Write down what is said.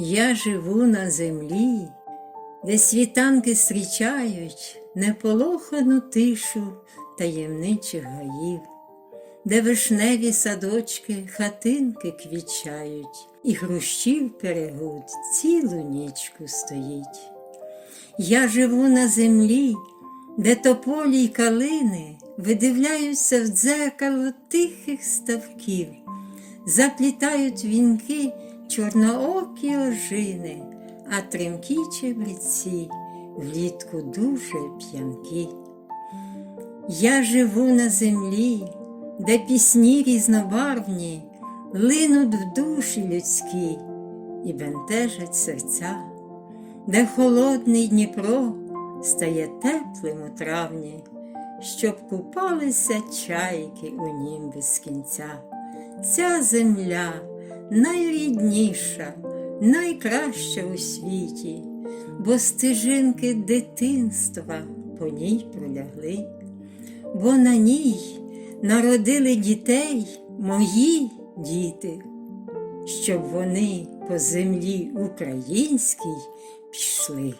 Я живу на землі, де світанки зустрічають неполохану тишу таємничих гаїв, де вишневі садочки хатинки квічають, і хрущів перегуд цілу нічку стоїть. Я живу на землі, де тополі й калини видивляються в дзеркало тихих ставків, заплітають вінки чорноокі ожини, а тремкі чебреці влітку дуже п'янкі. Я живу на землі, де пісні різнобарвні линуть в душі людські і бентежать серця, де холодний Дніпро стає теплим у травні, щоб купалися чайки у нім без кінця. Ця земля найрідніша, найкраща у світі, бо стежинки дитинства по ній пролягли, бо на ній народили дітей мої діти, щоб вони по землі українській пішли.